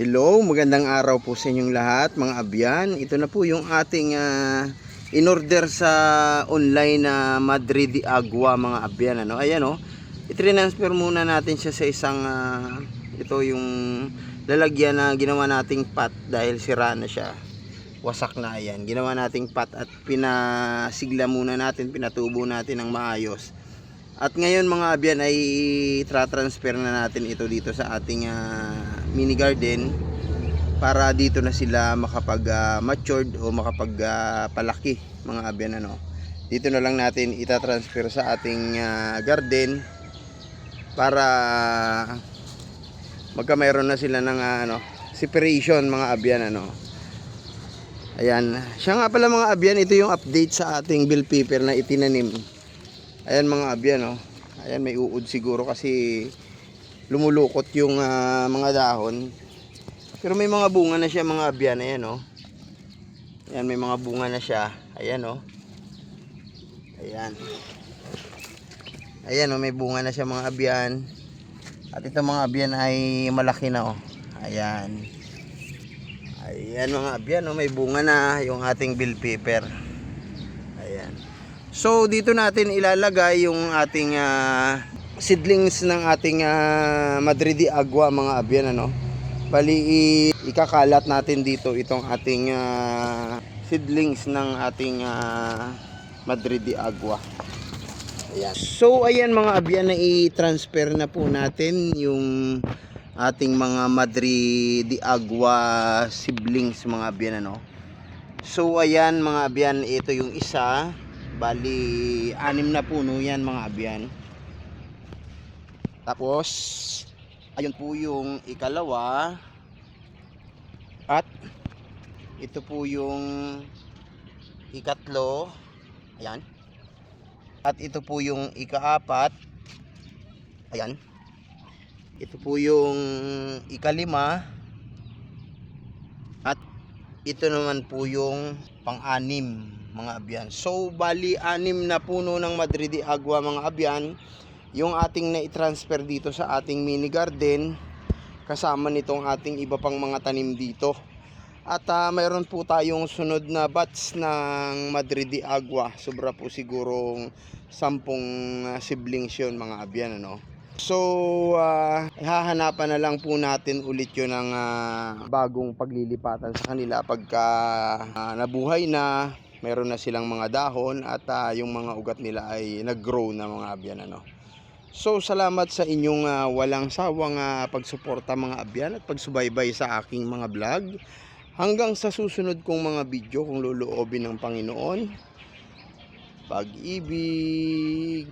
Hello, magandang araw po sa inyong lahat mga abyan. Ito na po yung ating ah, in-order sa online na Madrid de Agua mga abyan. Ano? Ayan o, oh. i-transfer muna natin siya sa isang, ah, ito yung lalagyan na ginawa nating pot dahil sira na siya. Wasak na yan. Ginawa nating pot at pinasigla muna natin, pinatubo natin ng maayos. At ngayon mga abyan ay tra-transfer na natin ito dito sa ating ah, mini garden para dito na sila makapag ah, matured o makapag ah, palaki mga abyan ano. Dito na lang natin ita-transfer sa ating ah, garden para magka mayroon na sila ng ah, ano, separation mga abyan ano. Ayan, siya nga pala mga abyan, ito yung update sa ating bill paper na itinanim. Ayan mga abyan oh. Ayan may uod siguro kasi lumulukot yung ah, mga dahon. Pero may mga bunga na siya mga abyan. Ayan oh. Ayan may mga bunga na siya. Ayan oh. Ayan. Ayan oh may bunga na siya mga abyan. At ito mga abyan ay malaki na oh. Ayan. Ayan mga abyan oh may bunga na yung ating bill paper. Ayan. So dito natin ilalagay yung ating ah, seedlings ng ating ah, Madrid de Agua mga abyan ano. Bali ikakalat natin dito itong ating ah, seedlings ng ating ah, Madrid de Agua. Ayan. So ayan mga abyan na i-transfer na po natin yung ating mga Madrid de Agua siblings mga abyan ano. So ayan mga abyan, ito yung isa. Bali, anim na puno yan mga abyan. Tapos, ayun po yung ikalawa. At, ito po yung ikatlo. Ayan. At ito po yung ikaapat. Ayan. Ito po yung ikalima. At ito naman po yung pang-anim mga abyan. So bali anim na puno ng Madrid Agua mga abyan yung ating na-transfer dito sa ating mini garden kasama nitong ating iba pang mga tanim dito. At ah, mayroon po tayong sunod na batch ng Madrid de Agua. Sobra po sigurong sampung ah, siblings yun mga abyan ano. So, ah, hahanapan na lang po natin ulit yun ng ah, bagong paglilipatan sa kanila pagka ah, nabuhay na, meron na silang mga dahon at ah, yung mga ugat nila ay nag-grow na mga abyan ano. So, salamat sa inyong ah, walang sawang ah, pagsuporta mga abyan at pagsubaybay sa aking mga vlog. Hanggang sa susunod kong mga video kung luluobin ng Panginoon. Pag-ibig.